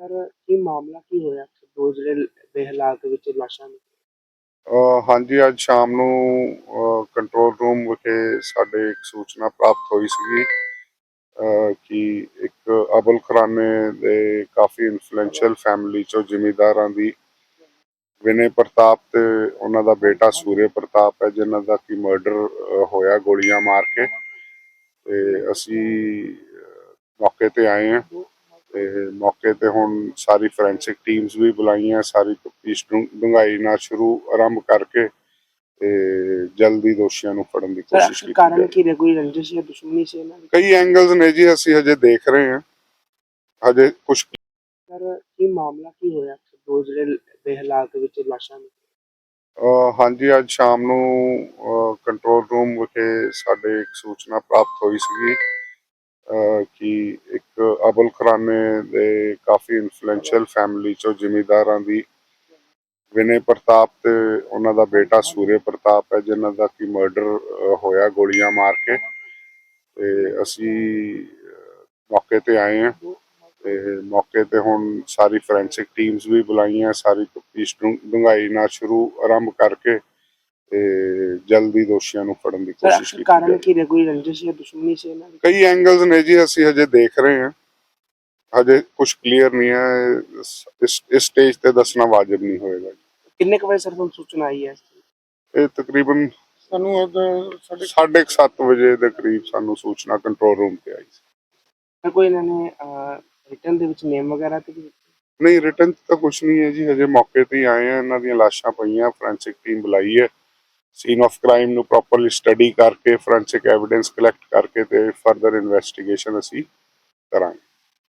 Sir ਕੀ ਮਾਮਲਾ ਕੀ ਹੋਇਆ? ਦੋ ਜਿਹੜੇ ਦੇ ਵਿੱਚ ਲਾਸ਼ਾਂ ਨੇ? ਅ, ਹਾਂਜੀ ਅੱਜ ਸ਼ਾਮ ਨੂੰ ਕੰਟਰੋਲ ਰੂਮ ਵਿਖੇ ਸਾਡੇ ਇੱਕ ਸੂਚਨਾ ਪ੍ਰਾਪਤ ਹੋਈ ਸੀਗੀ ਅ, ਕਿ ਇੱਕ ਅਬੁਲ ਖੁਰਾਨੇ ਦੇ ਕਾਫੀ ਇਨਫਲੂਐਂਸ਼ੀਅਲ ਫੈਮਿਲੀ ਚੋਂ ਜ਼ਿਮੀਂਦਾਰਾਂ ਦੀ ਵਿਨੇ ਪ੍ਰਤਾਪ ਤੇ ਉਹਨਾਂ ਦਾ ਬੇਟਾ ਸੂਰੇ ਪ੍ਰਤਾਪ ਹੈ ਜਿਨ੍ਹਾਂ ਦਾ ਕਿ ਮਰਡਰ ਹੋਇਆ ਗੋਲੀਆਂ ਮਾਰ ਕੇ। ਤੇ ਅਸੀਂ ਮੌਕੇ ਤੇ ਆਏ ਹਾਂ। ਤੇ ਮੌਕੇ ਤੇ ਹੁਣ ਸਾਰੀ ਫੋਰੈਂਸਿਕ ਟੀਮਸ ਵੀ ਬੁਲਾਈਆਂ ਸਾਰੀ ਤਫਤੀਸ਼ ਡੂੰਘਾਈ ਨਾਲ ਸ਼ੁਰੂ ਆਰੰਭ ਕਰਕੇ ਤੇ ਜਲਦੀ ਦੋਸ਼ੀਆਂ ਨੂੰ ਫੜਨ ਦੀ ਕੋਸ਼ਿਸ਼ ਕੀਤੀ ਕਾਰਨ ਕੀ ਰਿਹਾ ਕੋਈ ਰੰਜਿਸ਼ ਜਾਂ ਦੁਸ਼ਮਣੀ ਸੀ ਇਹਨਾਂ ਦੀ? ਕਈ ਐਂਗਲਸ ਨੇ ਜੀ ਅਸੀਂ ਹਜੇ ਦੇਖ ਰਹੇ ਹਾਂ। ਹਜੇ ਕੁਝ ਸਰ ਕੀ ਮਾਮਲਾ ਕੀ ਹੋਇਆ? ਦੋ ਜਿਹੜੇ ਦੇ ਹਾਲਾਤ ਵਿੱਚ ਲਾਸ਼ਾਂ ਨੇ? ਹਾਂਜੀ ਅੱਜ ਸ਼ਾਮ ਨੂੰ ਕੰਟਰੋਲ ਰੂਮ ਵਿਖੇ ਸਾਡੇ ਇੱਕ ਸੂਚਨਾ ਪ੍ਰਾਪਤ ਹੋਈ ਸੀਗੀ। ਅ, ਕਿ ਇੱਕ ਅਬੁਲ ਖੁਰਾਨੇ ਦੇ ਕਾਫੀ ਇਨਫਲੂਐਂਸ਼ੀਅਲ ਫੈਮਿਲੀ ਚੋਂ ਜ਼ਿਮੀਂਦਾਰਾਂ ਦੀ ਵਿਨੇ ਪ੍ਰਤਾਪ ਤੇ ਉਹਨਾਂ ਦਾ ਬੇਟਾ ਸੂਰੇ ਪ੍ਰਤਾਪ ਹੈ, ਜਿਨ੍ਹਾਂ ਦਾ ਕਿ ਮਰਡਰ ਹੋਇਆ ਗੋਲੀਆਂ ਮਾਰ ਕੇ। ਤੇ ਅਸੀਂ ਮੌਕੇ ਤੇ ਆਏ ਹਾਂ। ਤੇ ਮੌਕੇ ਤੇ ਹੁਣ ਸਾਰੀ ਫੋਰੈਂਸਿਕ ਟੀਮਸ ਵੀ ਬੁਲਾਈਆਂ, ਸਾਰੀ ਤਫਤੀਸ਼ ਡੂੰਘਾਈ ਨਾਲ ਸ਼ੁਰੂ, ਆਰੰਭ ਕਰਕੇ ਤੇ ਜਲਦੀ ਦੋਸ਼ੀਆਂ ਨੂੰ ਫੜਨ ਦੀ ਕੋਸ਼ਿਸ਼ ਕੀਤੀ ਕਾਰਨ ਕੀ ਰਿਹਾ ਕੋਈ ਰੰਜਿਸ਼ ਜਾਂ ਦੁਸ਼ਮਣੀ ਸੀ ਇਹਨਾਂ ਦੀ? ਕਈ ਐਂਗਲਸ ਨੇ ਜੀ ਅਸੀਂ ਹਜੇ ਦੇਖ ਰਹੇ ਹਾਂ। ਹਜੇ ਕੁਝ ਕਲੀਅਰ ਨਹੀਂ ਹੈ। ਇਸ ਇਸ ਸਟੇਜ ਤੇ ਦੱਸਣਾ ਵਾਜਬ ਨਹੀਂ ਹੋਏਗਾ। ਕਿੰਨੇ ਕੁ ਵਜੇ ਸਰ ਤੁਹਾਨੂੰ ਸੂਚਨਾ ਆਈ ਹੈ ਇਹ ਤਕਰੀਬਨ ਸਾਨੂੰ ਸਾਢੇ 7 ਵਜੇ ਦੇ ਕਰੀਬ ਸਾਨੂੰ ਸੂਚਨਾ ਕੰਟਰੋਲ ਰੂਮ ਤੇ ਆਈ ਸੀ। ਕੋਈ ਇਹਨਾਂ ਨੇ ਰਿਟਰਨ ਦੇ ਵਿੱਚ ਨੇਮ ਵਗੈਰਾ ਤੇ? ਨਹੀਂ ਰਿਟਰਨ ਤਾਂ ਕੁਝ ਨਹੀਂ ਹੈ ਜੀ। ਹਜੇ ਮੌਕੇ ਤੇ ਹੀ ਆਏ ਆ ਇਹਨਾਂ ਦੀਆਂ ਲਾਸ਼ਾਂ ਪਈਆਂ ਫੋਰੈਂਸਿਕ ਟੀਮ ਬੁਲਾਈ ਹੈ। ਸੀਨ ਆਫ ਕ੍ਰਾਈਮ ਨੂੰ ਪ੍ਰੋਪਰਲੀ ਸਟੱਡੀ ਕਰਕੇ ਫੋਰੈਂਸਿਕ ਐਵੀਡੈਂਸ ਕਲੈਕਟ ਕਰਕੇ ਤੇ ਫਰਦਰ ਇਨਵੈਸਟੀਗੇਸ਼ਨ ਅਸੀਂ ਕਰਾਂਗੇ।